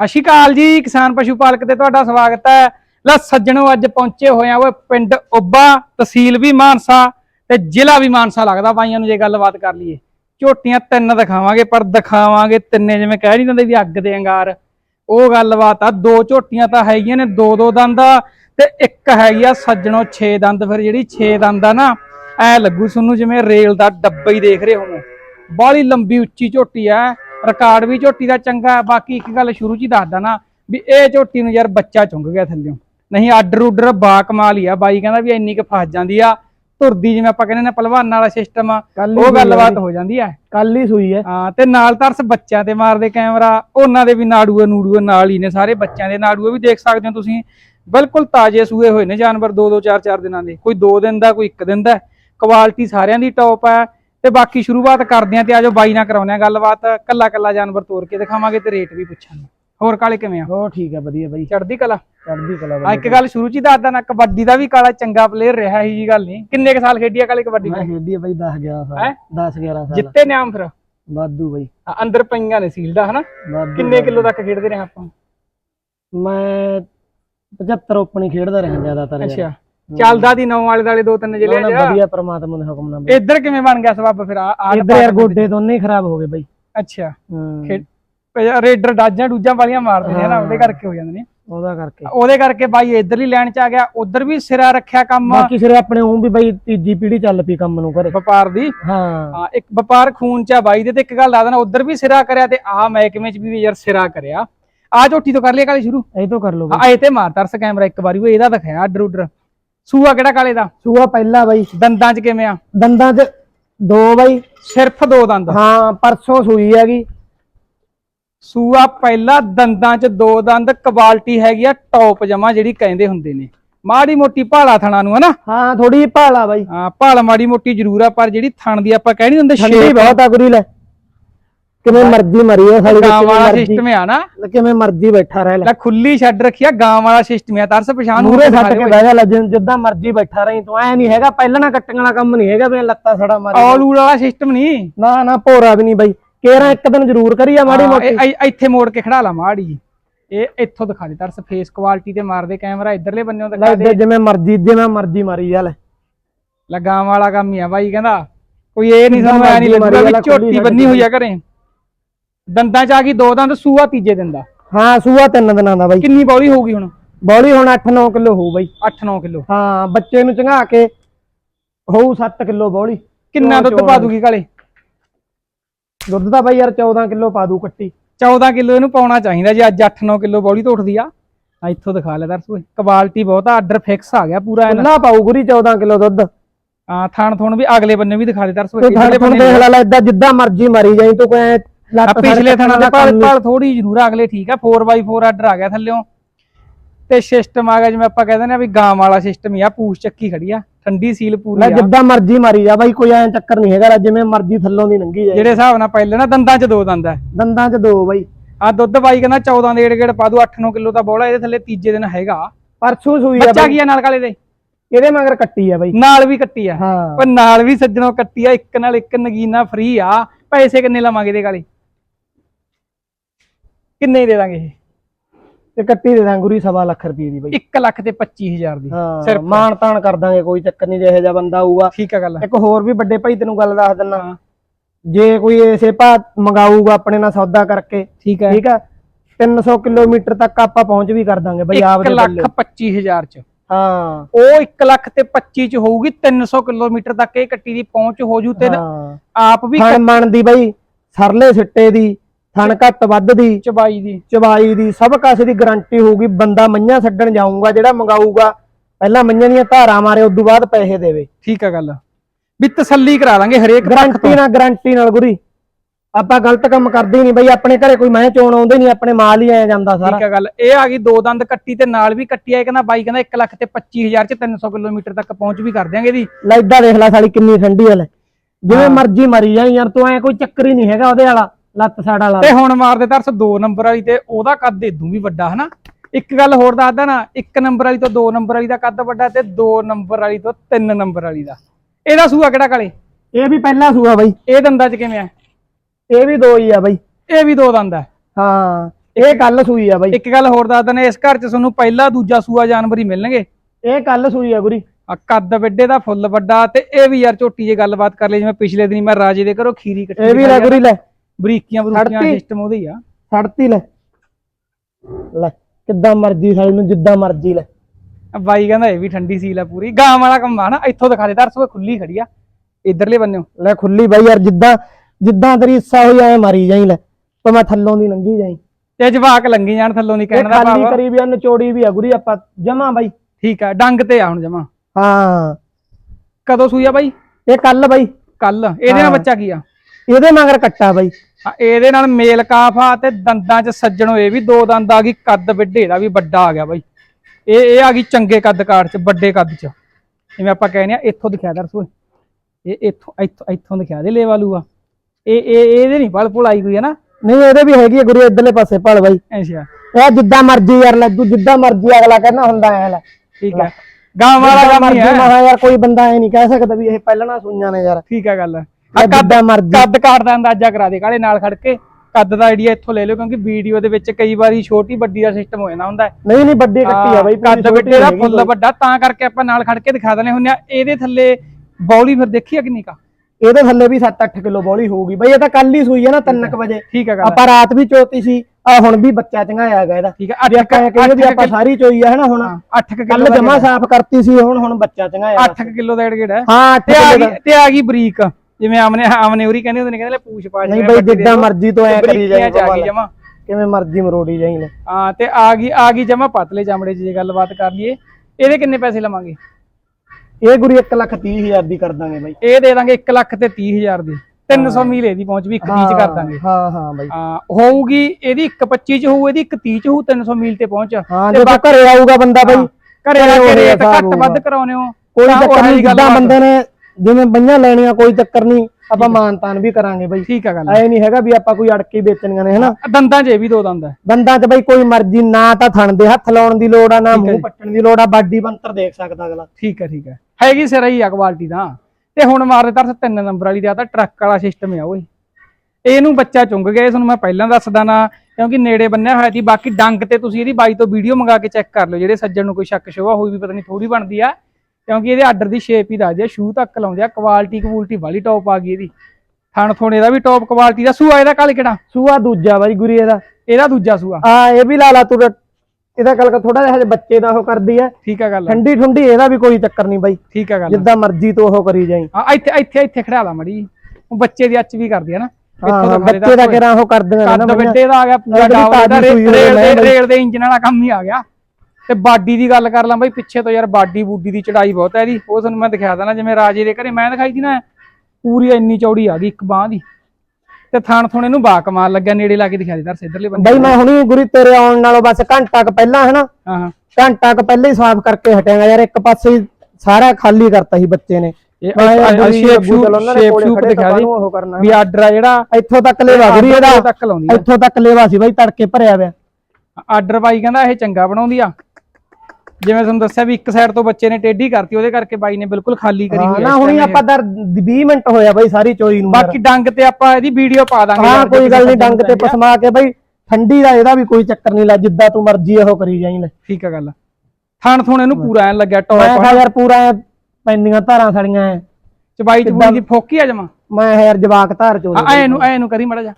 ਸਤਿ ਸ਼੍ਰੀ ਅਕਾਲ ਜੀ, ਕਿਸਾਨ ਪਸ਼ੂ ਪਾਲਕ ਤੇ ਤੁਹਾਡਾ ਸਵਾਗਤ ਹੈ। ਲੈ ਸੱਜਣੋ, ਅੱਜ ਪਹੁੰਚੇ ਹੋਏ ਆ ਉਹ ਪਿੰਡ ਉੱਬਾ ਤਹਿਸੀਲ ਵੀ ਮਾਨਸਾ ਤੇ ਜ਼ਿਲ੍ਹਾ ਵੀ ਮਾਨਸਾ ਲੱਗਦਾ ਬਾਈਆਂ ਨੂੰ ਜੇ ਗੱਲਬਾਤ ਕਰ ਲਈਏ। ਝੋਟੀਆਂ ਤਿੰਨ ਦਿਖਾਵਾਂਗੇ, ਪਰ ਦਿਖਾਵਾਂਗੇ ਤਿੰਨੇ ਜਿਵੇਂ ਕਹਿ ਨਹੀਂ ਦਿੰਦੇ ਵੀ ਅੱਗ ਦੇ ਅੰਗਾਰ। ਉਹ ਗੱਲਬਾਤ ਆ, ਦੋ ਝੋਟੀਆਂ ਤਾਂ ਹੈਗੀਆਂ ਨੇ, ਦੋ ਦੋ ਦੰਦ ਤੇ ਇੱਕ ਹੈਗੀ ਆ ਸੱਜਣੋ 6 ਦੰਦ, ਫਿਰ ਜਿਹੜੀ 6 ਦੰਦ ਆ ਨਾ, ਐ ਲੱਗੂ ਤੁਹਾਨੂੰ ਜਿਵੇਂ ਰੇਲ ਦਾ ਡੱਬਾ ਹੀ ਦੇਖ ਰਹੇ ਹੋਵੋ। ਬਾਹਲੀ ਲੰਬੀ ਉੱਚੀ ਝੋਟੀ ਆ ਰਿਕਾਰਡ ਵੀ ਝੋਟੀ ਦਾ ਚੰਗਾ। ਬਾਕੀ ਇੱਕ ਗੱਲ ਸ਼ੁਰੂ ਚ ਹੀ ਦੱਸਦਾ ਨਾ ਵੀ ਇਹ ਝੋਟੀ ਨੂੰ ਯਾਰ ਬੱਚਾ ਚੁੰਗ ਗਿਆ ਥੱਲਿਓਂ। ਨਹੀਂ ਆਰਡਰ ਉਡਰ ਬਾ ਕਮਾਲ ਹੀ ਆ। ਬਾਈ ਕਹਿੰਦਾ ਵੀ ਇੰਨੀ ਕੁ ਫਸ ਜਾਂਦੀ ਆ ਤੁਰਦੀ ਜਿਵੇਂ ਆਪਾਂ ਕਹਿੰਦੇ ਨੇ ਪਹਿਲਵਾਨਾਂ ਵਾਲਾ ਸਿਸਟਮ ਆ ਉਹ ਗੱਲਬਾਤ ਆ ਹੋ ਜਾਂਦੀ ਆ। ਕੱਲ ਹੀ ਸੂਈ ਹੈ ਹਾਂ ਤੇ ਨਾਲ ਤਰਸ ਬੱਚਿਆਂ ਤੇ ਮਾਰਦੇ ਕੈਮਰਾ ਉਹਨਾਂ ਦੇ ਵੀ ਨਾੜੂਏ ਨੂੜੂਏ ਨਾਲ ਹੀ ਨੇ ਸਾਰੇ ਬੱਚਿਆਂ ਦੇ ਨਾੜੂਏ ਵੀ ਦੇਖ ਸਕਦੇ ਹੋ ਤੁਸੀਂ। ਬਿਲਕੁਲ ਤਾਜ਼ੇ ਸੂਏ ਹੋਏ ਨੇ ਜਾਨਵਰ 2 2 4 4 ਦਿਨਾਂ ਦੇ। ਕੋਈ 2 ਦਿਨ ਦਾ ਕੋਈ 1 ਦਿਨ ਦਾ। ਕੁਆਲਿਟੀ ਸਾਰਿਆਂ ਦੀ ਟੌਪ ਹੈ ਤੇ ਬਾਕੀ ਸ਼ੁਰੂਆਤ ਕਰਦੇ ਆਂ ਤੇ ਆਜੋ ਬਾਈ ਨਾਲ ਕਰਾਉਂਦੇ ਆ ਗੱਲਬਾਤ। ਕੱਲਾ ਕੱਲਾ ਜਾਨਵਰ ਤੋੜ ਕੇ ਦਿਖਾਵਾਂਗੇ ਤੇ ਰੇਟ ਵੀ ਪੁੱਛਾਂਗੇ। ਹੋਰ ਕਾਲੇ ਕਿਵੇਂ ਆ? ਉਹ ਠੀਕ ਹੈ ਵਧੀਆ ਬਾਈ। ਚੜਦੀ ਕਲਾ? ਚੜ੍ਹਦੀ ਕਲਾ ਆ ਇੱਕ ਗੱਲ ਸ਼ੁਰੂ ਚ ਹੀ ਦੱਸਦਾ ਨਾ ਕਬੱਡੀ ਦਾ ਵੀ ਕਾਲਾ ਚੰਗਾ ਪਲੇਅਰ ਰਿਹਾ ਹੀ ਜੀ ਗੱਲ ਨਹੀਂ। ਕਿੰਨੇ ਕ ਸਾਲ ਖੇਡੀ ਆ ਕਾਲੇ ਕਬੱਡੀ ਮੈਂ? ਖੇਡੀ ਆ ਬਾਈ 10 11 ਸਾਲ। ਹੈਂ? 10 11 ਸਾਲ। ਜਿੱਤੇ ਨਿਆਮ ਫਿਰ? ਵਾਧੂ ਬਾਈ। ਆ, ਅੰਦਰ ਪਈਆਂ ਨੇ ਸੀਲ ਦਾ ਹਨਾ ਕਿੰਨੇ ਕਿਲੋ ਤੱਕ ਖੇਡਦੇ ਰਹੇ ਆਪਾਂ? ਮੈਂ 75 ਓਪਨ ਹੀ ਖੇਡਦਾ ਰਿਹਾ ਜ਼ਿਆਦਾਤਰ। ਅੱਛਾ। ਚੱਲਦਾ ਦੀ ਨੌ ਵਾਲੇ ਦਾਲੇ ਦੋ ਤਿੰਨ ਜ਼ਿਲ੍ਹੇ ਨਾ, ਚ। ਵਧੀਆ ਪ੍ਰਮਾਤਮਾ ਦੇ ਹੁਕਮ ਨਾਲ ਬਾਈ। ਇੱਧਰ ਕਿਵੇਂ ਬਣ ਗਿਆ ਸਬੱਬ ਫਿਰ? ਆ ਇੱਧਰ ਯਾਰ ਗੋਡੇ ਦੋਨੇ ਹੀ ਖਰਾਬ ਹੋ ਗਏ ਬਾਈ। ਅੱਛਾ। ਹੂੰ। ਖੇਡ ਰੇਡਰ ਡਾਜਾਂ ਡੂਜਾਂ ਵਾਲੀਆਂ ਮਾਰਦੇ ਨੇ ਨਾ। ਉਹਦੇ ਕਰਕੇ ਹੋ ਜਾਂਦੇ ਨੇ ਉਹਦਾ ਕਰਕੇ। ਉਹਦੇ ਕਰਕੇ ਬਾਈ ਇੱਧਰਲੀ ਲਾਈਨ ਚ ਆ ਗਿਆ ਉਧਰ ਵੀ ਸਿਰਾ ਰੱਖਿਆ ਕੰਮ। ਬਾਕੀ ਸਿਰੇ ਆਪਣੇ ਉਹ ਵੀ ਬਾਈ ਤੀਜੀ ਪੀੜ੍ਹੀ ਚੱਲ ਪਈ ਕੰਮ ਨੂੰ ਘਰੇ। ਵਪਾਰ ਦੀ? ਹਾਂ। ਹਾਂ ਇੱਕ ਵਪਾਰ ਖੂਨ ਚ ਆ ਬਾਈ ਦੇ ਤੇ ਇੱਕ ਗੱਲ ਦੱਸ ਦੇਣਾ ਉਧਰ ਵੀ ਸਿਰਾ ਕਰਿਆ ਤੇ ਆ ਮਹਿਕਮੇ ਚ ਵੀ ਯਾਰ ਸਿਰਾ ਕਰਿਆ। ਆ ਝੋਟੀ ਤੋਂ ਕਰ ਲਿਆ ਕਾਲੀ ਸ਼ੁਰੂ? ਇਹ ਤੋਂ ਕਰ ਲਓ ਬਾਈ। ਆ ਇਹ ਤੇ ਮਾਰ ਤਰਸ ਕੈਮਰਾ ਇੱਕ ਵਾਰੀ ਉਹ ਇਹਦਾ ਦਿਖਾਇਆ ਆਡਰ ਉਡਰ ਸੂਆ ਕਿਹੜਾ ਕਾਲੇ ਦਾ? ਸੂਆ ਪਹਿਲਾ ਬਾਈ। ਦੰਦਾਂ ਚ ਕਿਵੇਂ ਆ? ਦੰਦਾਂ 'ਚ ਦੋ ਬਾਈ। ਸਿਰਫ ਦੋ ਦੰਦ? ਹਾਂ ਪਰਸੋਂ ਸੂਈ ਹੈਗੀ। ਸੂਆ ਪਹਿਲਾ ਦੰਦਾਂ ਚ ਦੋ ਦੰਦ ਕੁਆਲਿਟੀ ਹੈਗੀ ਆ ਟੌਪ ਜਮਾ ਜਿਹੜੀ ਕਹਿੰਦੇ ਹੁੰਦੇ ਨੇ। ਮਾੜੀ ਮੋਟੀ ਭਾਲਾ ਥਣਾ ਨੂੰ ਹਨਾ? ਹਾਂ ਥੋੜੀ ਭਾਲਾ ਬਾਈ। ਹਾਂ ਭਾਲ ਮਾੜੀ ਮੋਟੀ ਜ਼ਰੂਰ ਆ ਪਰ ਜਿਹੜੀ ਥਣ ਦੀ ਆਪਾਂ ਕਹਿ ਨਹੀਂ ਹੁੰਦੇ ਠੰਡੀ ਬਹੁਤ ਆ ਗੁਰੀ ਲੈ। ਕਿਵੇਂ ਮਰਜ਼ੀ ਮਰੀ ਆ ਸਾਲੀ ਗਾਂ ਵਾਲਾ ਸਿਸਟਮ ਆ ਨਾ। ਕਿਵੇਂ ਮਰਜ਼ੀ ਬੈਠਾ ਰਹਿ ਲੈ। ਲੈ ਖੁੱਲੀ ਛੱਡ ਰੱਖੀ ਆ ਗਾਂ ਵਾਲਾ ਸਿਸਟਮ ਆ ਤਰਸ ਪਛਾਣ ਮੂਰੇ ਸੱਟ ਕੇ ਬਹਿ ਜਾ ਲੈ ਜਿ- ਜਿੱਦਾਂ ਮਰਜ਼ੀ ਬੈਠਾ ਰਹੀਂ ਤੂੰ ਐ ਨਹੀਂ ਹੈਗਾ ਪਹਿਲਾਂ ਨਾ ਕੱਟਣ ਵਾਲਾ ਕੰਮ ਨਹੀਂ ਹੈਗਾ ਵੀ ਲੱਤਾਂ ਸੜਾ ਮਾਰੀ। ਆਲ ਊਲ ਵਾਲਾ ਸਿਸਟਮ ਨਹੀਂ ਨਾ ਨਾ ਭੋਰਾ ਵੀ ਨਹੀਂ ਬਾਈ। ਕੇਰਾ ਇੱਕ ਦਿਨ ਜ਼ਰੂਰ ਕਰੀ ਆ ਮਾੜੀ ਹਾਂ, ਮੋਟੀ। ਇਹ- ਇਹ- ਇੱਥੇ ਮੋੜ ਕੇ ਖੜਾ ਲਾ ਮਾੜੀ ਜਿਹੀ। ਇਹ ਇੱਥੋਂ ਦਿਖਾ ਦੇ ਤਰਸ ਫੇਸ ਕੁਆਲਿਟੀ ਤੇ ਮਾਰਦੇ ਕੈਮਰਾ ਇਧਰਲੇ ਬੰਨਿਓ ਦਿਖਾ ਦੇ। ਇੱਧਰ ਜਿਵੇਂ ਮਰਜ਼ੀ ਜਿਵੇਂ ਮਰਜ਼ੀ ਮਾਰੀ ਜਾ ਲੈ। ਲੈ ਗਾਂ ਵਾਲਾ ਕੰਮ ਹੀ ਆ ਬਾਈ ਕਹਿੰਦਾ। ਕੋਈ ਇਹ ਨਹੀਂ ਸਾਨੂੰ ਐ ਨਹੀਂ ਲੱਗੂਗਾ ਵੀ ਝੋਟੀ ਬੰਨੀ ਹੋਈ ਆ ਘਰੇ। ਦੰਦਾਂ ਚ ਆ ਗਈ ਦੋ ਦੰਦ ਸੂਆ ਤੀਜੇ ਦਿਨ ਦਾ। ਹਾਂ ਸੂਆ ਤਿੰਨ ਦਿਨਾਂ ਦਾ ਬਾਈ। ਕਿੰਨੀ ਬੌਲੀ ਹੋਊਗੀ ਹੁਣ? ਬੋਲੀ ਹੁਣ 8-9 ਕਿਲੋ ਹੋਊ ਬਾਈ। 8-9 ਕਿਲੋ। ਹਾਂ ਬੱਚੇ ਨੂੰ ਚੰਗਾ ਕੇ ਹੋਊ 7 ਕਿਲੋ ਬੋਲੀ। ਕਿੰਨਾ ਦੁੱਧ ਪਾ ਦੂਗੀ ਕਾਲੇ? ਦੁੱਧ ਤਾਂ ਬਾਈ ਯਾਰ 14 ਕਿਲੋ ਪਾ ਦੂ ਕੱਟੀ। 14 ਕਿਲੋ ਇਹਨੂੰ ਪਾਉਣਾ ਚਾਹੀਦਾ ਜੇ ਅੱਜ 8-9 ਕਿਲੋ ਬੌਲੀ ਤੋਂ ਉੱਠਦੀ ਆ। ਆ ਇੱਥੋਂ ਦਿਖਾ ਲੈ ਦਰਸ ਕੁਆਲਿਟੀ ਬਹੁਤ ਆ ਆਰਡਰ ਫਿਕਸ ਆ ਗਿਆ ਪੂਰਾ ਇਹਨਾਂ ਕਿੰਨਾ ਪਾਊ ਗੁਰੀ 14 ਕਿਲੋ ਦੁੱਧ। ਆ ਥਣ ਥਣ ਵੀ ਅਗਲੇ ਬੰਨੇ ਵੀ ਦਿਖਾ ਦੇ ਦਰਸ ਇਧਰਲੇ ਥਣ ਬੰਨੇ ਦੇਖ ਲੈ ਲੈ ਏਦਾਂ ਜਿੱਦਾਂ ਮਰਜ਼ੀ ਮਾਰੀ ਜਾਈ ਤੂੰ ਕੋਈ ਆ ਲੱਤ ਪਿਛਲੇ ਥਣਾਂ ਦੇ ਕੰਮ ਭਾਲ ਥੋੜੀ ਜ਼ਰੂਰ ਆ, ਅਗਲੇ ਠੀਕ ਆ 4x4 ਆਰਡਰ ਆ ਗਿਆ ਥੱਲਿਓਂ ਤੇ ਸਿਸਟਮ ਆ ਗਿਆ ਜਿਵੇਂ ਆਪਾਂ ਕਹਿੰਦੇ ਨੇ ਵੀ ਗਾਂ ਵਾਲਾ ਸਿਸਟਮ ਹੀ ਆ ਪੂਛ ਚੱਕੀ ਖੜੀ ਆ ਠੰਡੀ ਸੀਲ ਲੈ ਪੂਰੀ ਆ। ਜਿੱਦਾਂ ਮਰਜ਼ੀ ਮਾਰੀ ਜਾ ਬਾਈ ਕੋਈ ਐਂ ਚੱਕਰ ਨਹੀਂ ਹੈਗਾ ਜਿਵੇਂ ਮਰਜ਼ੀ ਥੱਲੋਂ ਦੀ ਲੰਗੀ ਜਾਏ। ਜਿਹੜੇ ਹਿਸਾਬ ਨਾਲ ਪਹਿਲੇ ਨਾ ਦੰਦਾਂ 'ਚ ਦੋ ਦੰਦ ਆ। ਦੰਦਾਂ 'ਚ ਦੋ ਬਾਈ। ਆ ਦੁੱਧ ਬਾਈ ਕਹਿੰਦਾ 14 ਦੇ ਗੇੜ ਪਾ ਦੂ 8-9 ਕਿਲੋ ਦਾ ਬੋਲਾ ਇਹਦੇ ਥੱਲੇ ਤੀਜੇ ਦਿਨ ਹੈਗਾ। ਪਰਸੋਂ ਸੂਈ ਆ ਬੱਚਾ ਬਾਈ। ਕੀ ਆ ਨਾਲ ਕਾਲੇ ਦੇ? ਇਹਦੇ ਮਗਰ ਕੱਟੀ ਆ ਬਾਈ। ਨਾਲ ਵੀ ਕੱਟੀ ਆ। ਹਾਂ। ਪਰ ਨਾਲ ਵੀ ਸੱਜਣੋਂ ਕੱਟੀ ਆ ਇੱਕ ਨਾਲ ਇੱਕ ਨਗੀਨਾ ਫ੍ਰੀ ਆ। ਪੈਸੇ ਕਿੰਨੇ ਲਵਾਂਗੇ ਇਹਦੇ ਕਾਲੇ? ਕਿੰਨੇ ਦੇ ਦਾਂਗੇ ਇਹ? ਤੇ ਕੱਟੀ ਦੇ ਦਾਂਗੂਰੀ ਸਵਾ ਲੱਖ ਰੁਪਏ ਦੀ ਬਾਈ। 1 ਲੱਖ ਤੇ 25000 ਦੀ। ਹਾਂ ਸਿਰਫ। ਮਾਣ ਤਾਣ ਕਰ ਦਾਂਗੇ ਕੋਈ ਚੱਕਰ ਨਹੀਂ ਜਿਹੇ ਜਿਹਾ ਬੰਦਾ ਆਊਗਾ। ਠੀਕ ਆ ਗੱਲ। ਇੱਕ ਹੋਰ ਵੀ ਵੱਡੇ ਭਾਈ ਤੈਨੂੰ ਗੱਲ ਦੱਸ ਦਿੰਨਾ। ਹਾਂ। ਜੇ ਕੋਈ ਇਸੇ ਭਾ ਮੰਗਾਊਗਾ ਆਪਣੇ ਨਾਲ ਸੌਦਾ ਕਰਕੇ ਠੀਕ ਹੈ ਠੀਕ ਆ? 300 ਕਿਲੋਮੀਟਰ ਤੱਕ ਆਪਾਂ ਪਹੁੰਚ ਵੀ ਕਰ ਦਾਂਗੇ ਬਾਈ ਆਪ 1 ਦੇ ਲੱਖ ਬੱਲੇ 25000 ਚ। ਹਾਂ। ਉਹ 1 ਲੱਖ ਤੇ 25 ਚ ਹੋਊਗੀ 300 ਕਿਲੋਮੀਟਰ ਤੱਕ ਇਹ ਕੱਟੀ ਦੀ ਪਹੁੰਚ ਹੋ ਜੂ ਤੇ ਹਾਂ। ਆਪ ਵੀ ਥਣ ਮਣ ਦੀ ਬਾਈ ਸਰਲੇ ਸਿੱਟੇ ਦੀ। ਥਣ ਘੱਟ ਵੱਧ ਦੀ ਚਬਾਈ ਦੀ। ਚਬਾਈ ਦੀ ਸਭ ਕਾਸੇ ਦੀ ਗਾਰੰਟੀ ਹੋਊਗੀ ਬੰਦਾ ਮਈਆਂ ਛੱਡਣ ਜਾਊਗਾ ਜਿਹੜਾ ਮੰਗਾਊਗਾ ਪਹਿਲਾਂ ਮਈਆਂ ਦੀਆਂ ਧਾਰਾਂ ਮਾਰੇ ਉਦੋਂ ਬਾਅਦ ਪੈਸੇ ਦੇਵੇ। ਠੀਕ ਆ ਗੱਲ। ਵੀ ਤਸੱਲੀ ਕਰਾ ਲਾਂਗੇ ਹਰੇਕ ਗਾਰੰਟੀ ਨਾਲ ਗਾਰੰਟੀ ਨਾਲ ਗੁਰੀ। ਆਪਾਂ ਗਲਤ ਕੰਮ ਕਰਦੇ ਨਹੀਂ ਬਈ ਆਪਣੇ ਘਰੇ ਕੋਈ ਮੈਂ ਚੋਣ ਆਉਂਦੇ ਨਹੀਂ ਆਪਣੇ ਮਾਲ ਹੀ ਆਇਆ ਜਾਂਦਾ ਸਾਰਾ। ਠੀਕ ਆ ਗੱਲ। ਇਹ ਆ ਗਈ ਦੋ ਦੰਦ ਕੱਟੀ ਤੇ ਨਾਲ ਵੀ ਕੱਟੀ ਆ ਇਹ ਕਹਿੰਦਾ ਬਾਈ ਕਹਿੰਦਾ 1 ਲੱਖ ਤੇ 25000 ਚ 300 ਕਿਲੋਮੀਟਰ ਤੱਕ ਪਹੁੰਚ ਵੀ ਕਰ ਦਿਆਂਗੇ ਇਹਦੀ। ਲੈ ਏਦਾਂ ਦੇਖ ਲੈ ਸਾਲੀ ਕਿੰਨੀ ਠੰਡੀ ਹੈ ਲੈ। ਜਿਵੇਂ। ਮਰਜ਼ੀ ਮਰੀ ਜਾਈ ਯਾਰ ਤੂੰ ਐ ਕੋਈ ਚੱਕਰ ਹੀ ਨਹੀਂ ਹੈਗਾ ਉਹਦੇ ਵਾਲਾ। ਲੱਤ ਸਾੜਾ ਲਾ ਤੇ ਹੁਣ ਮਾਰਦੇ ਤਰਸ ਦੋ ਨੰਬਰ ਵਾਲੀ ਤੇ ਉਹਦਾ ਕੱਦ ਇਦੋਂ ਵੀ ਵੱਡਾ ਹਨਾ। ਇੱਕ ਗੱਲ ਹੋਰ ਦੱਸਦਾ ਨਾ ਇੱਕ ਨੰਬਰ ਵਾਲੀ ਤੋਂ ਦੋ ਨੰਬਰ ਵਾਲੀ ਦਾ ਕੱਦ ਵੱਡਾ ਤੇ ਦੋ ਨੰਬਰ ਵਾਲੀ ਤੋਂ ਤਿੰਨ ਨੰਬਰ ਵਾਲੀ ਦਾ। ਇਹਦਾ ਸੂਆ ਕਿਹੜਾ ਕਾਲੇ? ਇਹ ਵੀ ਪਹਿਲਾ ਸੂਆ ਬਈ। ਇਹ ਦੰਦਾਂ ਚ ਕਿਵੇਂ ਆ? ਇਹ ਵੀ ਦੋ ਹੀ ਆ ਬਈ। ਇਹ ਵੀ ਦੋ ਦੰਦ ਆ। ਹਾਂ ਇਹ ਕੱਲ ਸੂਈ ਆ ਬਾਈ। ਇੱਕ ਗੱਲ ਹੋਰ ਦੱਸ ਦਨੇ ਇਸ ਘਰ 'ਚ ਤੁਹਾਨੂੰ ਪਹਿਲਾ ਦੂਜਾ ਸੂਆ ਜਾਨਵਰ ਹੀ ਮਿਲਣਗੇ। ਇਹ ਕੱਲ ਸੂਈ ਆ ਗੁਰੀ। ਆ ਕੱਦ ਵੱਡੇ ਦਾ ਫੁੱਲ ਵੱਡਾ ਤੇ ਇਹ ਵੀ ਯਾਰ ਝੋਟੀ ਜੇ ਗੱਲਬਾਤ ਕਰ ਲਈ ਜਿਵੇਂ ਪਿਛਲੇ ਦਿਨੀ ਮੈਂ ਰਾਜੇ ਦੇ ਘਰੋਂ ਖੀਰੀ ਇਕੱਠੀ ਇਹ ਵੀ ਲੈ। ਗੁਰੀ ਲੈ। ਬਰੀਕੀਆਂ ਬਰੂਕੀਆਂ? ਸਿਸਟਮ ਉਹਦਾ ਹੀ ਆ। ਛੱਡਤੀ ਲੈ। ਲੈ ਕਿੱਦਾਂ ਮਰਜ਼ੀ ਸਾਲੀ ਨੂੰ ਜਿੱਦਾਂ ਮਰਜ਼ੀ ਲੈ। ਆ ਬਾਈ ਕਹਿੰਦਾ ਇਹ ਵੀ ਠੰਡੀ ਸੀਲ ਆ ਪੂਰੀ। ਗਾਂ ਵਾਲਾ ਕੰਮ ਆ ਨਾ ਇੱਥੋਂ ਦਿਖਾ ਦੇ। ਦਰਸੋ ਖੁੱਲੀ ਖੜੀ ਆ। ਇਧਰਲੇ ਬੰਨਿਓ। ਲੈ ਖੁੱਲੀ ਬਾਈ ਯਾਰ ਜਿੱਦਾਂ ਜਿੱਦਾਂ ਤੇਰੀ ਇੱਛਾ ਹੋਈ ਐ ਮਾਰੀ ਜਾਈ ਲੈ। ਤੇ ਮੈਂ ਥੱਲੋਂ ਦੀ ਲੰਗੀ ਜਾਈ। ਤੇ ਜਵਾਕ ਲੰਗੀ ਜਾਣ ਥੱਲੋਂ ਨਹੀਂ ਇਹ ਕਹਿਣ ਦਾ ਖਾਲੀ ਭਾਵ। ਕਰੀ ਵੀ ਆ ਨਚੋੜੀ ਵੀ ਆ ਗੁਰੀ ਆਪਾਂ ਜਮਾ ਬਾਈ। ਠੀਕ ਆ ਡੰਗ ਤੇ ਆ ਹੁਣ ਜਮਾ। ਹਾਂ। ਕਦੋਂ ਸੂਈ ਆ ਬਾਈ? ਇਹ ਕੱਲ ਬਾਈ। ਕੱਲ ਇਹਦੇ ਨਾਲ ਹਾਂ। ਬੱਚਾ ਕੀ ਆ? ਇਹਦੇ ਮਗਰ ਕੱਟਾ ਬਾਈ। ਆ ਇਹਦੇ ਨਾਲ ਮੇਲ ਕਾਫਾ ਤੇ ਦੰਦਾਂ 'ਚ ਸੱਜਣੋ ਇਹ ਵੀ ਦੋ ਦੰਦ ਆ ਗਈ ਕੱਦ ਵੱਡੇ ਦਾ ਵੀ ਵੱਡਾ ਆ ਗਿਆ ਬਾਈ। ਇਹ ਇਹ ਆ ਗਈ ਚੰਗੇ ਕੱਦ ਕਾਠ 'ਚ ਵੱਡੇ ਕੱਦ 'ਚ। ਜਿਵੇਂ ਆਪਾਂ ਕਹਿੰਦੇ ਆ ਇੱਥੋਂ ਦਿਖਿਆ ਦਰਸੋ ਇਹ ਇੱਥੋਂ ਇੱਥੋਂ ਇੱਥੋਂ ਦਿਖਿਆ ਦੇ ਲੇਵਾਲੂ ਆ ਇਹ ਇਹ ਇਹਦੇ ਨਹੀਂ ਪਲ ਪੁਲ ਆਈ ਕੋਈ ਹੈ ਨਾ? ਨਹੀਂ ਇਹਦੇ ਵੀ ਹੈਗੀ ਆ ਗੁਰੀ ਇਧਰਲੇ ਪਾਸੇ ਭਲ ਬਾਈ। ਅੱਛਾ। ਇਹ ਜਿੱਦਾਂ ਮਰਜ਼ੀ ਯਾਰ ਲੈ ਤੂੰ ਜਿੱਦਾਂ ਮਰਜ਼ੀ ਅਗਲਾ ਕਹਿੰਦਾ ਹੁੰਦਾ ਐ ਲੈ। ਠੀਕ ਹੈ ਗਾਂ ਵਾਲਾ ਜਿੱਦਾਂ ਕੰਮ ਹੀ ਮਰਜ਼ੀ ਹੈ ਮਹਾ ਯਾਰ ਕੋਈ ਬੰਦਾ ਐ ਨਹੀਂ ਕਹਿ ਸਕਦਾ ਵੀ ਇਹ ਪਹਿਲਾਂ ਸੂਈਆਂ ਨੇ ਯਾਰ। ਠੀਕ ਹੈ ਗੱਲ। ਕੱਦ ਜਿੱਦਾਂ ਮਰਜ਼ੀ। ਕੱਦ ਕਾਠ ਦਾ ਅੰਦਾਜ਼ਾ ਕਰਾ ਦੇ ਕਾਲੇ ਨਾਲ ਖੜ ਕੇ। ਕੱਦ ਦਾ ਆਈਡੀਆ ਇੱਥੋਂ ਲੈ ਲਿਓ ਕਿਉਂਕਿ ਵੀਡੀਓ ਦੇ ਵਿੱਚ ਕਈ ਵਾਰੀ ਛੋਟੀ ਵੱਡੀ ਦਾ ਸਿਸਟਮ ਹੋ ਜਾਂਦਾ ਹੁੰਦਾ। ਹੈ ਨਹੀਂ ਨਹੀਂ ਵੱਡੀ ਕੱਟੀ ਆ ਬਾਈ ਪੂਰੀ ਕੱਦ ਛੋਟੀ ਵੱਡੇ ਦਾ ਨਹੀਂ ਫੁੱਲ ਵੱਡਾ ਤਾਂ ਕਰਕੇ ਆਪਾਂ ਨਾਲ ਖੜ ਕੇ ਦਿਖਾ ਦਿੰਦੇ ਹੁੰਦੇ ਆ ਇਹਦੇ ਥੱਲੇ ਬੌਲੀ ਫਿਰ ਦੇਖੀ ਆ ਕਿੰਨੀ ਕਾ ਇਹਦੇ ਥੱਲੇ ਵੀ 7-8 ਕਿਲੋ ਬੋਲੀ ਹੋਊਗੀ। ਬਈ ਇਹ ਤਾਂ ਕੱਲ ਹੀ ਸੂਈ ਹੈ ਨਾ 3 ਵਜੇ। ਠੀਕ ਹੈ ਗੱਲ ਆਪਾਂ ਰਾਤ ਵੀ ਚੋਤੀ ਸੀ ਆ ਹੁਣ ਵੀ ਬੱਚਾ ਚੰਗਾਇਆ ਹੈਗਾ ਇਹਦਾ। ਠੀਕ ਹੈ ਜੇ ਆਪਾਂ ਕਹੀਏ ਵੀ ਆਪਾਂ ਸਾਰੀ ਚੋਈ ਆ ਹਨਾ ਹੁਣ 8 ਕੱਲ ਕਿਲੋ ਜਮਾ ਸਾਫ਼ ਕਰਤੀ ਸੀ ਹੁਣ ਹੁਣ ਬੱਚਾ ਚੰਗਾਇਆ 8 ਕਿਲੋ ਦਾ ਏੜ ਹੈ। ਹਾਂ ਤੇ ਆ ਠੀਕ ਗਈ ਤੇ ਆ ਗਈ ਬਰੀਕ। ਜਿਵੇਂ ਆਮਨੇ ਆਮਨੇ ਉਰੀ ਕਹਿੰਦੇ ਹੁੰਦੇ ਨੇ ਕਹਿੰਦੇ ਲੈ ਪੂਛ ਪਾਛ ਨਹੀਂ ਬਈ ਦੇ ਜਿੱਦਾਂ। ਮਰਜ਼ੀ ਤੋਂ ਐ ਕਰੀ ਜਾਈ ਜਮਾ? ਕਿਵੇਂ ਮਰਜ਼ੀ ਮਰੋੜੀ ਜਾਈ ਲੈ। ਹਾਂ ਤੇ ਆ ਗਈ ਆ ਗਈ ਜਮਾ ਪਤਲੇ ਚਮੜੇ 'ਚ ਜੇ ਗੱਲਬਾਤ ਕਰ ਲਈਏ। ਇਹਦੇ ਕਿੰਨੇ ਪੈਸੇ ਲਵਾਂਗੇ? ਇਹ ਗੁਰੀ 1 ਲੱਖ 30 ਹਜ਼ਾਰ ਦੀ ਕਰ ਦਾਂਗੇ ਬਾਈ। ਇਹ ਦੇ ਦਾਂਗੇ 1 ਲੱਖ ਤੇ 30 ਹਜ਼ਾਰ ਦੀ। 300 ਮੀਲ ਇਹਦੀ ਪਹੁੰਚ ਵੀ 1 30 ਚ ਕਰ ਦਾਂਗੇ। ਹਾਂ ਹਾਂ ਬਾਈ। ਹਾਂ ਹੋਊਗੀ ਇਹਦੀ 125 ਚ ਹੋਊ ਇਹਦੀ 130 ਚ ਹੋਊ 300 ਮੀਲ ਤੇ ਪਹੁੰਚ। ਤੇ ਜਦੋਂ ਘਰੇ ਆਊਗਾ ਬੰਦਾ ਬਾਈ। ਘਰੇ ਆ ਕੇ ਰੇਟ ਘੱਟ ਵੱਧ। ਕਰਾਉਨੇ ਹੋ। ਕੋਈ ਚੱਕਰ ਨਹੀਂ ਜਿੱਦਾਂ। ਬੰਦੇ ਨੇ ਜਿਵੇਂ ਬਈਆਂ ਲੈਣੀਆਂ ਕੋਈ ਚੱਕਰ ਨਹੀਂ ਆਪਾਂ ਮਾਨਤਾਨ ਵੀ ਕਰਾਂਗੇ ਬਾਈ। ਠੀਕ ਆ ਗੱਲ ਐ ਨਹੀਂ ਹੈਗਾ ਵੀ ਆਪਾਂ ਕੋਈ ਅੜਕੇ ਵੇਚਣੀਆਂ ਨੇ ਹਨਾ? ਦੰਦਾਂ 'ਚ ਇਹ ਵੀ ਦੋ ਦੰਦ ਹੈ। ਬੰਦਾ ਚ ਬਈ ਕੋਈ ਮਰਜ਼ੀ ਨਾ ਤਾਂ ਥਣ ਦੇ ਹੱਥ ਲਾਉਣ ਦੀ ਲੋੜ ਆ ਨਾ ਮੂੰਹ ਪੱਟਣ ਦੀ ਲੋੜ ਆ ਬਾਡੀ ਬੰਤਰ ਦੇਖ ਸਕਦਾ ਅਗਲਾ। ਠੀਕ ਹੈ ਠੀਕ ਹੈ। ਹੈਗੀ ਸਿਰ ਹੀ ਆ ਕੁਆਲਿਟੀ ਦਾ ਤੇ ਹੁਣ ਮਾਰਦੇ ਤਰਸ ਤਿੰਨ ਨੰਬਰ ਵਾਲੀ ਦਾ ਤਾਂ ਟਰੱਕ ਵਾਲਾ ਸਿਸਟਮ ਆ ਓਏ। ਇਹਨੂੰ ਬੱਚਾ ਚੁੰਗ ਗਿਆ ਤੁਹਾਨੂੰ ਮੈਂ ਪਹਿਲਾਂ ਦੱਸਦਾ ਨਾ ਕਿਉਂਕਿ ਨੇੜੇ ਬੰਨਿਆ ਹੋਇਆ ਸੀ ਬਾਕੀ ਡੰਗ ਤੇ ਤੁਸੀਂ ਇਹਦੀ ਬਾਈ ਤੋਂ ਵੀਡੀਓ ਮੰਗਾ ਕੇ ਚੈੱਕ ਕਰ ਲਿਓ ਜਿਹੜੇ ਸੱਜਣ ਨੂੰ ਕੋਈ ਸ਼ੱਕ ਸ਼ੋਭਾ ਹੋਈ ਵੀ ਪਤਾ ਨਹੀਂ ਥੋੜੀ ਬਣਦੀ ਆ। ਕਿਉਂਕਿ ਇਹਦੇ ਆਰਡਰ ਦੀ ਸ਼ੇਪ ਹੀ ਦੱਸਦੀ ਆ ਸ਼ੂ ਤੱਕ ਲਾਉਂਦੇ ਆ ਕੁਆਲਿਟੀ ਕੁਆਲਿਟੀ ਵਾਲੀ ਟੌਪ ਆ ਗਈ ਇਹਦੀ। ਥਣ ਥੋਣੇ ਦਾ ਵੀ ਟੌਪ ਕੁਆਲਿਟੀ ਦਾ ਸੂਆ ਇਹਦਾ ਕੱਲ ਕਿਹੜਾ? ਸੂਆ ਦੂਜਾ ਬਾਈ ਗੁਰੀ ਇਹਦਾ। ਇਹਦਾ ਦੂਜਾ ਸੂਆ। ਆ ਇਹ ਵੀ ਲਾ ਲਾ ਤੂੰ ਇਹਦਾ ਕਲਕ ਥੋੜਾ ਜਿਹਾ ਬੱਚੇ ਦਾ ਉਹ ਕਰਦੀ ਐ ਠੀਕ ਆ ਗੱਲ ਠੰਡੀ ਠੁੰਡੀ ਇਹਦਾ ਵੀ ਕੋਈ ਚੱਕਰ ਨਹੀਂ ਬਾਈ। ਠੀਕ ਆ ਗੱਲ ਜਿੱਦਾਂ ਮਰਜ਼ੀ ਤੂੰ ਉਹ ਕਰੀ ਜਾਈ। ਹਾਂ ਇੱਥੇ ਇੱਥੇ ਇੱਥੇ ਖੜਾ ਲਾ ਮੜੀ। ਉਹ ਬੱਚੇ ਦੀ ਅੱਚ ਵੀ ਕਰਦੀ ਆ ਨਾ। ਬੱਚੇ ਦਾ ਕਿਹੜਾ ਉਹ ਕਰਦੀਆਂ ਨੇ। ਵੱਡੇ ਦਾ ਆ ਗਿਆ ਪੂਰਾ ਬਈ। ਰੇਲ ਦੇ ਇੰਜਨ ਵਾਲਾ ਕੰਮ ਹੀ ਆ ਗਿਆ। ਤੇ ਬਾਡੀ ਦੀ ਗੱਲ ਕਰ ਲਾਂ ਬਈ ਪਿੱਛੇ ਤੋਂ ਯਾਰ ਬਾਡੀ ਬੂਡੀ ਦੀ ਚੜਾਈ ਬਹੁਤ ਹੈ ਇਹਦੀ। ਉਹ ਤੁਹਾਨੂੰ ਮੈਂ ਦਿਖਾ ਦਣਾ ਜਿਵੇਂ ਰਾਜੇ ਦੇ ਘਰੇ ਮੈਂ ਦਿਖਾਈ ਦੀ ਨਾ ਪੂਰੀ ਇੰਨੀ ਚੌੜੀ ਆ ਗਈ ਇੱਕ ਬਾਹ ਦੀ। ਤੇ ਥਾਣ ਥੋਣੇ ਨੂੰ ਬਾ ਕਮਾਲ ਲੱਗਿਆ ਨੇੜੇ ਲਾ ਕੇ ਦਿਖਾ ਦੇ ਦਰਸ ਇਧਰਲੇ ਬੰਦੇ ਬਾਈ ਮੈਂ ਹੁਣੀ ਗੁਰੀ ਤੇਰੇ ਆਉਣ ਨਾਲੋਂ ਬਸ ਘੰਟਾ ਕੁ ਪਹਿਲਾਂ ਹਨਾ ਹਾਂ ਘੰਟਾ ਕੁ ਪਹਿਲਾਂ ਹੀ ਸਾਫ਼ ਕਰਕੇ ਹਟਿਆਗਾ ਯਾਰ ਇੱਕ ਪਾਸੇ ਹੀ ਸਾਰਾ ਖਾਲੀ ਕਰਤਾ ਸੀ ਬੱਚੇ ਨੇ। ਦੇ ਦੇ ਵੀ ਆਰਡਰ ਆ ਜਿਹੜਾ ਇੱਥੋਂ ਤੱਕ ਲੇਵਾ ਗੁਰੀ ਇਹਦਾ। ਇੱਥੋਂ ਤੱਕ ਲਾਉਂਦੀ ਆ। ਇੱਥੋਂ ਤੱਕ ਲੇਵਾ ਸੀ ਬਾਈ ਤੜਕੇ ਭਰਿਆ ਪਿਆ। ਆਰਡਰ ਬਾਈ ਕਹਿੰਦਾ ਇਹ ਚੰਗਾ ਬਣਾਉਂਦੀ ਆ। ਜਿਵੇਂ ਤੁਹਾਨੂੰ ਦੱਸਿਆ ਵੀ ਇੱਕ ਸਾਈਡ ਤੋਂ ਬੱਚੇ ਨੇ ਟੇਢੀ ਕਰਤੀ ਉਹਦੇ ਕਰਕੇ ਬਾਈ ਨੇ ਬਿਲਕੁਲ ਖਾਲੀ ਕਰੀ ਹਾਂ ਹੋਈ ਆ ਨਾ ਹੁਣੀ ਇਹ। ਆਪਾਂ ਦਰ 20 ਮਿੰਟ ਹੋਇਆ ਬਾਈ ਸਾਰੀ ਚੋਈ ਨੂੰ ਬਾਕੀ ਡੰਗ ਤੇ ਆਪਾਂ ਇਹਦੀ ਵੀਡੀਓ ਪਾ ਦਾਂਗੇ ਹਾਂ ਕੋਈ ਗੱਲ ਨਹੀਂ ਡੰਗ ਤੇ। ਪਸਮਾ ਕੇ ਬਾਈ ਠੰਡੀ ਦਾ ਇਹਦਾ ਵੀ ਕੋਈ ਚੱਕਰ ਨਹੀਂ ਲੈ ਜਿੱਦਾਂ ਤੂੰ ਮਰਜ਼ੀ ਉਹ ਕਰੀ ਜਾਈਂ ਲੈ। ਠੀਕ ਆ ਗੱਲ। ਥਣ ਥੁਣ ਇਹਨੂੰ ਪੂਰਾ ਐਨ ਲੱਗਿਆ ਮੈਂ ਟੌਪ ਕਿਹਾ ਯਾਰ ਪੂਰਾ ਐਂ ਪੈਂਦੀਆਂ ਧਾਰਾਂ ਸੜੀਆਂ ਐਂ। ਚਬਾਈ ਚਬੂਈ ਦੀ ਫੋਕੀ ਆ ਜਮਾ? ਮੈਂ ਯਾਰ ਜਵਾਕ ਧਾਰ ਚੋ ਐ ਨੂੰ ਐ ਨੂੰ ਕਰੀ ਮੜਾ ਜਾ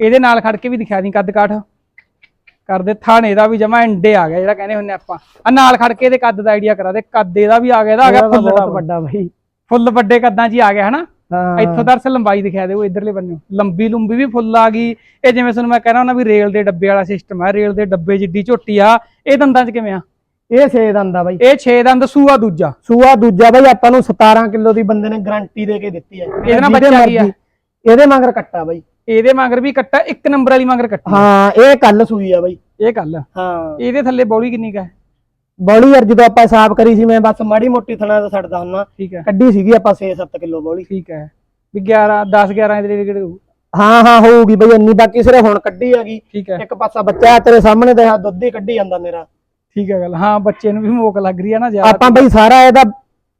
ਇਹਦੇ ਨਾਲ ਖੜ ਕੇ ਵੀ ਦਿਖਾ ਦੀ ਕੱਦ ਕਾਠ ਕਰਦੇ ਥਣ ਇਹਦਾ ਵੀ ਜਮਾ ਐਂਡੇ ਆ ਗਿਆ ਜਿਹੜਾ ਕਹਿੰਦੇ ਹੁੰਨੇ ਆਪਾਂ। ਆ ਨਾਲ ਖੜ ਕੇ ਇਹਦੇ ਕੱਦ ਦਾ ਆਈਡੀਆ ਕਰਾ ਦੇ ਕੱਦ ਇਹਦਾ ਵੀ ਆ ਗਿਆ ਇਹਦਾ ਆ ਗਿਆ ਫੁੱਲ ਬਹੁਤ ਦਾ ਵੱਡਾ। ਬਾਈ। ਫੁੱਲ ਵੱਡੇ ਕੱਦਾਂ 'ਚ ਹੀ ਆ ਗਿਆ ਹਨਾ? ਇੱਥੋਂ ਦਰਸ ਲੰਬਾਈ ਦਿਖਾ ਦਿਓ ਇਧਰਲੇ ਬੰਨੋਂ ਲੰਬੀ ਲੰਬੀ ਵੀ ਫੁੱਲ ਆ ਗਈ। ਇਹ ਜਿਵੇਂ ਤੁਹਾਨੂੰ ਮੈਂ ਕਹਿਣਾ ਹੁੰਦਾ ਵੀ ਰੇਲ ਦੇ ਡੱਬੇ ਵਾਲਾ ਸਿਸਟਮ ਹੈ ਰੇਲ ਦੇ ਡੱਬੇ ਜਿੱਡੀ ਝੋਟੀ ਆ ਇਹ ਦੰਦਾਂ 'ਚ ਕਿਵੇਂ ਆ? ਇਹ ਛੇ ਦੰਦ ਆ ਬਾਈ। ਇਹ 6 ਦੰਦ ਸੂਆ ਦੂਜਾ। ਸੂਆ ਦੂਜਾ ਬਾਈ ਆਪਾਂ ਨੂੰ 17 ਕਿਲੋ ਦੀ ਬੰਦੇ ਨੇ ਗਾਰੰਟੀ ਦੇ ਕੇ ਦਿੱਤੀ ਹੈ ਇਹਦੇ ਨਾਲ ਬੱਚਾ ਕੀ ਆ? ਇਹਦੇ ਮਗਰ ਕੱਟਾ ਬਾਈ। ਇਹਦੇ ਮਗਰ ਵੀ ਕੱਟਾ ਇੱਕ ਨੰਬਰ ਵਾਲੀ ਮਗਰ ਕੱਟੀ। ਹਾਂ ਇਹ ਕੱਲ ਸੂਈ ਆ ਬਾਈ। ਇਹ ਗੱਲ ਹਾਂ। ਇਹਦੇ ਥੱਲੇ ਬੌਲੀ ਕਿੰਨੀ ਕਾ ਬੋਲੀ ਯਾਰ ਜਦੋਂ ਆਪਾਂ ਸਾਫ਼ ਕਰੀ ਸੀ ਮੈਂ ਬਸ ਮਾੜੀ ਮੋਟੀ ਥਣਾ ਦਾ ਛੱਡਦਾ ਹੁੰਨਾ ਠੀਕ ਹੈ। ਕੱਢੀ ਸੀਗੀ ਆਪਾਂ 6-7 ਕਿਲੋ ਬੋਲੀ। ਠੀਕ ਹੈ। ਵੀ 11 10 11 ਦੇ ਨੇੜੇ ਹੋਊ। ਹਾਂ ਹਾਂ ਹੋਊਗੀ ਬਈ ਇੰਨੀ ਬਾਕੀ ਸਿਰੇ ਹੁਣ ਕੱਢੀ ਹੈਗੀ। ਠੀਕ ਹੈ। ਇੱਕ ਪਾਸਾ ਬੱਚਾ ਤੇਰੇ ਸਾਹਮਣੇ ਤੇ ਦੁੱਧ ਹੀ ਕੱਢੀ ਜਾਂਦਾ ਮੇਰਾ। ਠੀਕ ਹੈ ਗੱਲ। ਹਾਂ ਬੱਚੇ ਨੂੰ ਵੀ ਮੋਕ ਲੱਗ ਰਹੀ ਹੈ ਨਾ ਜ਼ਿਆਦਾ। ਆਪਾਂ ਬਈ ਸਾਰਾ ਇਹਦਾ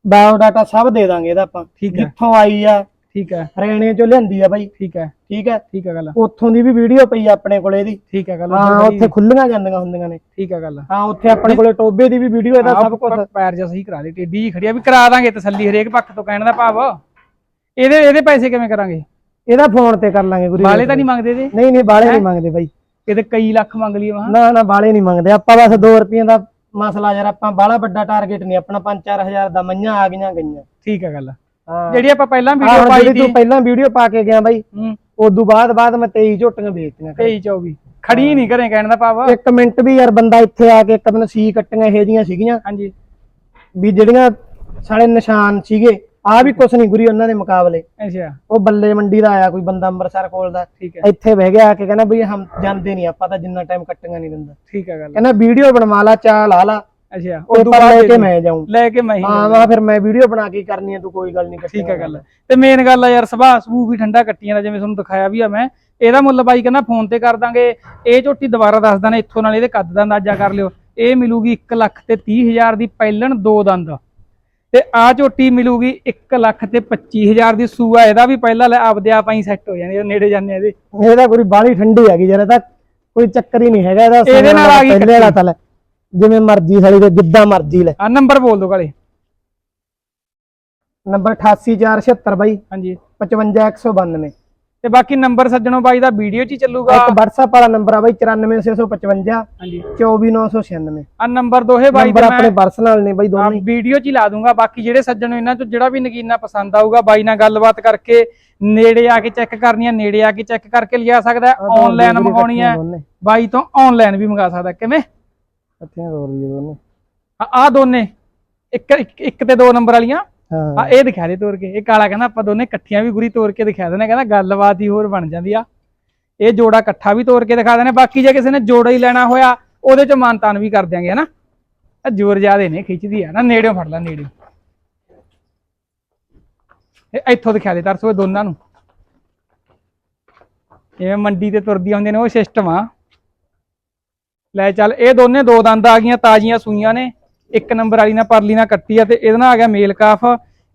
ਬਾਇਓਡਾਟਾ ਸਭ ਦੇ ਦਾਂਗੇ ਇਹਦਾ ਆਪਾਂ। ਠੀਕ ਜਿੱਥੋਂ ਆਈ ਆ ਠੀਕ ਹੈ ਹਰਿਆਣੇ ਚੋਂ ਲਿਆਂਦੀ ਆ ਬਾਈ। ਠੀਕ ਹੈ। ਠੀਕ ਹੈ। ਠੀਕ ਹੈ ਗੱਲ। ਉੱਥੋਂ ਦੀ ਵੀ ਵੀਡੀਓ ਪਈ ਆ ਆਪਣੇ ਕੋਲੇ ਇਹਦੀ। ਠੀਕ ਹੈ ਗੱਲ। ਹਾਂ ਉੱਥੇ ਖੁੱਲੀਆਂ ਜਾਂਦੀਆਂ ਹੁੰਦੀਆਂ ਨੇ। ਠੀਕ ਹੈ ਗੱਲ। ਹਾਂ ਉੱਥੇ ਆਪਣੇ ਕੋਲੇ ਟੋਬੇ ਦੀ ਵੀ ਵੀਡੀਓ ਇਹਦਾ ਸਭ ਕੁਝ ਪੈਰ ਜਿਹਾ ਸਹੀ ਕਰਾ ਦੇ ਟੇਡੀ ਜੀ ਖੜੀ ਆ ਵੀ ਕਰਾ ਦਾਂਗੇ ਤਸੱਲੀ ਹਰੇਕ ਪੱਖ ਤੋਂ ਕਹਿਣ ਦਾ ਭਾਵ। ਇਹਦੇ ਇਹਦੇ ਪੈਸੇ ਕਿਵੇਂ ਕਰਾਂਗੇ? ਇਹਦਾ ਫੋਨ ਤੇ ਕਰ ਲਾਂਗੇ ਗੁਰੂ ਬਾਲੇ ਤਾਂ ਨਹੀਂ ਮੰਗਦੇ ਇਹਦੇ? ਨਹੀਂ ਨਹੀਂ ਬਾਲੇ ਨਹੀਂ ਮੰਗਦੇ ਬਾਈ। ਇਹਦੇ ਕਈ ਲੱਖ ਮੰਗ ਲਈਏ ਵਾਂ। ਨਾ ਨਾ ਬਾਲੇ ਨਹੀਂ ਮੰਗਦੇ। ਆਪਾਂ ਬਸ 2 ਰੁਪਏ ਦਾ ਮਸਲਾ ਯਾਰ ਆਪਾਂ ਬਾਲਾ ਵੱਡਾ ਟਾਰਗੇਟ ਨਹੀਂ ਆਪਣਾ 5-4000 ਦਾ ਮੰਝਾਂ ਆ ਗਈਆਂ ਗਈਆਂ। ਠੀਕ ਹੈ ਗੱਲ। ਜਿਹੜੀ ਆਪਾਂ ਪਹਿਲਾਂ ਵੀਡੀਓ ਪਾਈ ਸੀ ਤੂੰ ਪਹਿਲਾਂ ਵੀਡੀਓ ਪਾ ਕੇ ਗਿਆ ਬਾਈ ਉਦੋਂ ਬਾਅਦ ਬਾਅਦ ਮੈਂ 23 ਝੋਟੀਆਂ ਵੇਚਤੀਆਂ ਘਰੇ। 23 24 ਖੜੀ ਨਹੀਂ ਕਰੇ ਕਹਿਣ ਦਾ ਭਾਵ। ਇੱਕ ਮਿੰਟ ਵੀ ਯਾਰ ਬੰਦਾ ਇੱਥੇ ਆ ਕੇ ਇੱਕ ਦਿਨ ਸੀ ਕੱਟੀਆਂ ਇਹੋ ਜੀਆਂ ਸੀਗੀਆਂ। ਹਾਂਜੀ। ਵੀ ਜਿਹੜੀਆਂ ਸਾਲੇ ਨਿਸ਼ਾਨ ਸੀਗੇ ਆ ਵੀ ਕੁਛ ਨਹੀਂ ਗੁਰੀ ਉਹਨਾਂ ਦੇ ਮੁਕਾਬਲੇ। ਅੱਛਾ। ਉਹ ਬੱਲੇ ਮੰਡੀ ਦਾ ਆਇਆ ਕੋਈ ਬੰਦਾ ਅੰਮ੍ਰਿਤਸਰ ਕੋਲ ਦਾ। ਠੀਕ ਹੈ। ਇੱਥੇ ਬਹਿ ਗਿਆ ਆ ਕੇ ਕਹਿੰਦਾ ਬਈ ਹਮ ਜਾਂਦੇ ਨਹੀਂ ਆਪਾਂ ਤਾਂ ਜਿੰਨਾ ਟਾਈਮ ਕੱਟੀਆਂ ਨਹੀਂ ਦਿੰਦਾ। ਠੀਕ ਹੈ ਗੱਲ। ਕਹਿੰਦਾ ਵੀਡੀਓ ਬਣਵਾ ਲਾ ਚਾਹ ਲਾ ਲਾ। ਅੱਛਾ ਉਦੋਂ ਲੈ ਬਾਅਦ ਕੇ ਮੈਂ ਜਾਊਂ। ਲੈ ਕੇ ਮੈਂ ਹੀ ਹਾਂ ਵਾ ਫਿਰ ਮੈਂ ਵੀਡੀਓ ਬਣਾ ਕੇ ਕਰਨੀ ਆ ਤੂੰ ਕੋਈ ਗੱਲ ਨਹੀਂ ਠੀਕ ਹੈ ਗੱਲ ਤੇ ਮੇਨ ਗੱਲ ਆ ਯਾਰ ਸੁਭਾਅ ਸਬੂ ਵੀ ਠੰਡਾ ਕੱਟੀਆਂ ਦਾ ਜਿਵੇਂ ਤੁਹਾਨੂੰ ਦਿਖਾਇਆ ਵੀ ਆ ਮੈਂ। ਇਹਦਾ ਮੁੱਲ ਬਾਈ ਕਹਿੰਦਾ ਫੋਨ ਤੇ ਕਰ ਦਾਂਗੇ। ਇਹ ਝੋਟੀ ਦੁਬਾਰਾ ਦੱਸ ਦਾਂ ਇੱਥੋਂ ਨਾਲ ਇਹਦੇ ਕੱਦ ਦਾ ਅੰਦਾਜ਼ਾ ਕਰ ਲਿਓ। ਇਹ ਮਿਲੂਗੀ 1 ਲੱਖ ਤੇ 30000 ਦੀ ਪਹਿਲਣ ਦੋ ਦੰਦ। ਤੇ ਆ ਝੋਟੀ ਮਿਲੂਗੀ 1 ਲੱਖ ਤੇ 25000 ਦੀ ਸੂਆ ਇਹਦਾ ਵੀ ਪਹਿਲਾਂ ਲੈ ਆਪਦੇ ਆਪ ਹੀ ਸੈੱਟ ਹੋ ਜਾਣੀ ਨੇੜੇ ਜਾਂਦੇ ਆ ਇਹਦੇ। ਇਹਦਾ ਕੋਈ ਬਾਲੀ ਠੰਡੀ ਹੈਗੀ ਜਰਾ ਤਾਂ ਕੋਈ ਚੱਕਰ ਹੀ ਨਹੀਂ ਹੈਗਾ ਇਹਦਾ ਇਹਦੇ ਨਾਲ ਆ ਗਈ ਪਹਿਲੇ ਵਾਲਾ ਤਾਂ ਲੈ। ਜਿਵੇਂ ਮਰਜ਼ੀ ਸਾਲੀ ਦੇ ਜਿੱਦਾਂ ਮਰਜ਼ੀ ਲੈ। ਆ ਨੰਬਰ ਬੋਲ ਦੋ ਕਾਲੇ। ਨੰਬਰ 88476 ਬਾਈ। ਹਾਂਜੀ। 55192 ਤੇ ਬਾਕੀ ਨੰਬਰ ਸੱਜਣੋ ਬਾਈ ਦਾ ਵੀਡੀਓ 'ਚ ਹੀ ਚੱਲੂਗਾ। ਇੱਕ WhatsApp ਵਾਲਾ ਨੰਬਰ ਆ ਬਾਈ 94655 ਹਾਂਜੀ। 24996 ਆ ਨੰਬਰ ਦੋਹੇ ਬਾਈ ਨੰਬਰ ਆਪਣੇ ਪਰਸਨਲ ਨੇ ਬਾਈ ਆ ਦੋਨੇ। ਵੀਡੀਓ 'ਚ ਹੀ ਲਾ ਦੂੰਗਾ। ਬਾਕੀ ਜਿਹੜੇ ਸੱਜਣ ਇਹਨਾਂ 'ਚੋਂ ਜਿਹੜਾ ਵੀ ਨਗੀਨਾ ਪਸੰਦ ਆਊਗਾ ਬਾਈ ਨਾਲ ਗੱਲਬਾਤ ਕਰਕੇ ਨੇੜੇ ਆ ਕੇ ਚੈੱਕ ਕਰਨੀ ਆ ਨੇੜੇ ਆ ਕੇ ਚੈੱਕ ਕਰਕੇ ਲਿਆ ਸਕਦਾ। ਆਨਲਾਈਨ ਮੰਗਾਉਣੀ ਦੋਨੇ। ਬਾਈ ਤੋਂ ਆਨਲਾਈਨ ਵੀ ਮੰਗਾ ਸਕਦਾ। ਕਿਵੇਂ? ਇਕੱਠੀਆਂ ਹੋ ਰਹੀਆਂ ਦੋਨੇ। ਆ ਦੋਨੇ। ਇੱਕ ਇੱਕ- ਇੱਕ ਤੇ ਦੋ ਨੰਬਰ ਵਾਲੀਆਂ। ਹਾਂ। ਆ ਇਹ ਦਿਖਾ ਦੇ ਤੋਰ ਕੇ। ਇਹ ਕਾਲਾ ਕਹਿੰਦਾ ਆਪਾਂ ਦੋਨੇ ਇਕੱਠੀਆਂ ਵੀ ਗੁਰੀ ਤੋਰ ਕੇ ਦਿਖਾ ਦੇਣਾ ਕਹਿੰਦਾ ਗੱਲਬਾਤ ਹੀ ਹੋਰ ਬਣ ਜਾਂਦੀ ਆ। ਇਹ ਜੋੜਾ ਇਕੱਠਾ ਵੀ ਤੋਰ ਕੇ ਦਿਖਾ ਦੇਣਾ ਬਾਕੀ ਜੇ ਕਿਸੇ ਨੇ ਜੋੜਾ ਹੀ ਲੈਣਾ ਹੋਇਆ ਉਹਦੇ ਚ ਮਾਨਤਾਨ ਵੀ ਕਰ ਦਿਆਂਗੇ ਹਨਾ? ਇਹ ਜ਼ੋਰ ਜ਼ਿਆਦੇ ਨੇ ਖਿੱਚਦੀ ਆ ਨਾ। ਨੇੜਿਓਂ ਫੜ ਲੈ ਨੇੜਿਓਂ। ਇਹ ਇੱਥੋਂ ਦਿਖਾ ਦੇ ਤਰਸੋ ਇਹ ਦੋਨਾਂ ਨੂੰ। ਜਿਵੇਂ ਮੰਡੀ ਤੇ ਤੁਰਦੀਆਂ ਹੁੰਦੀਆਂ ਨੇ ਉਹ ਸਿਸਟਮ ਆ। ਲੈ ਚੱਲ ਇਹ ਦੋਨੇ ਦੋ ਦੰਦ ਆ ਗਈਆਂ ਤਾਜ਼ੀਆਂ ਸੂਈਆਂ ਨੇ। ਇੱਕ ਨੰਬਰ ਵਾਲੀ ਨਾਲ ਪਰਲੀ ਨਾਲ ਕੱਟੀ ਆ ਤੇ ਇਹਦੇ ਨਾਲ ਆ ਗਿਆ ਮੇਲ ਕਾਫ।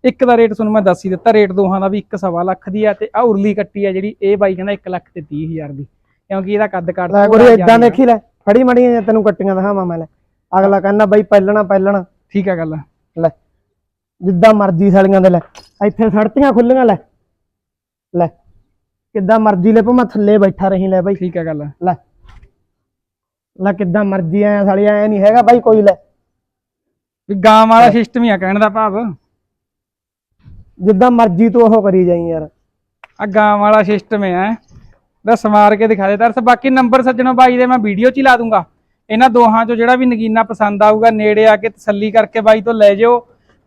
ਇੱਕ ਦਾ ਰੇਟ ਤੁਹਾਨੂੰ ਮੈਂ ਦੱਸ ਹੀ ਦਿੱਤਾ ਰੇਟ ਦੋਹਾਂ ਦਾ ਵੀ 1.5 ਲੱਖ ਦੀ ਆ ਤੇ ਆ ਉਰਲੀ ਕੱਟੀ ਆ ਜਿਹੜੀ ਇਹ ਬਾਈ ਕਹਿੰਦਾ 1 ਲੱਖ ਤੇ 30 ਹਜ਼ਾਰ ਦੀ। ਕਿਉਂਕਿ ਇਹਦਾ ਕੱਦ ਕੱਟ ਲੈ ਗੁਰੂ ਇਦਾਂ ਦੇਖੀ ਲੈ ਫੜੀ ਮੜੀਆਂ ਜਾਂ ਤੈਨੂੰ ਕੱਟੀਆਂ ਦਿਖਾਵਾਂ ਮੈਂ ਲੈ। ਅਗਲਾ ਕਹਿੰਦਾ ਬਾਈ ਪਹਿਲਣਾ ਪਹਿਲਣਾ। ਠੀਕ ਆ ਗੱਲ। ਲੈ ਜਿੱਦਾਂ ਮਰਜ਼ੀ ਸਾਲੀਆਂ ਦੇ ਲੈ। ਇੱਥੇ ਸੜਤੀਆਂ ਖੁੱਲੀਆਂ ਲੈ। ਲੈ ਕਿੱਦਾਂ ਮਰਜ਼ੀ ਲੈ ਭਾਵੇਂ ਥੱਲੇ ਬੈਠਾ ਰਹੀ ਲੈ ਬਾਈ। ਠੀਕ ਆ ਗੱਲ। ਲੈ। ਲੈ ਕਿੱਦਾਂ ਮਰਜ਼ੀ ਆਇਆ ਸਾਲੀਆਂ ਐ ਨਹੀਂ ਹੈਗਾ ਬਾਈ ਕੋਈ ਲੈ। ਵੀ ਗਾਂ ਵਾਲਾ ਸਿਸਟਮ ਹੀ ਆ ਕਹਿਣ ਦਾ ਭਾਵ। ਜਿੱਦਾਂ ਮਰਜ਼ੀ ਤੂੰ ਉਹ ਕਰੀ ਜਾਈ ਯਾਰ। ਆ ਗਾਂ ਵਾਲਾ ਸਿਸਟਮ ਹੈ ਦੱਸ ਮਾਰ ਕੇ ਦਿਖਾ ਦੇ ਤਰਸ। ਬਾਕੀ ਨੰਬਰ ਸੱਜਣੋ ਬਾਈ ਦੇ ਮੈਂ ਵੀਡੀਓ 'ਚ ਹੀ ਲਾ ਦੂੰਗਾ। ਇਹਨਾਂ ਦੋਹਾਂ 'ਚੋਂ ਜਿਹੜਾ ਵੀ ਨਗੀਨਾ ਪਸੰਦ ਆਊਗਾ ਨੇੜੇ ਆ ਕੇ ਤਸੱਲੀ ਕਰਕੇ ਬਾਈ ਤੋਂ ਲੈ ਜਿਓ।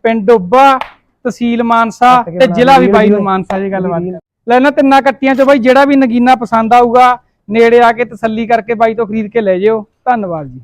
ਪਿੰਡ ਡੁੱਬਾ ਤਹਿਸੀਲ ਮਾਨਸਾ ਤੇ ਜ਼ਿਲ੍ਹਾ ਵੀ ਬਾਈ ਨੂੰ। ਮਾਨਸਾ ਦੀ ਗੱਲਬਾਤ ਲੈ ਇਹਨਾਂ ਤਿੰਨਾਂ ਕੱਟੀਆਂ 'ਚੋਂ ਬਾਈ ਜਿਹੜਾ ਵੀ ਨਗੀਨਾ ਪਸੰਦ ਆਊਗਾ ਨੇੜੇ ਆ ਕੇ ਤਸੱਲੀ ਕਰਕੇ ਬਾਈ ਤੋਂ ਖਰੀਦ ਕੇ ਲੈ ਜਿਓ। ਧੰਨਵਾਦ ਜੀ।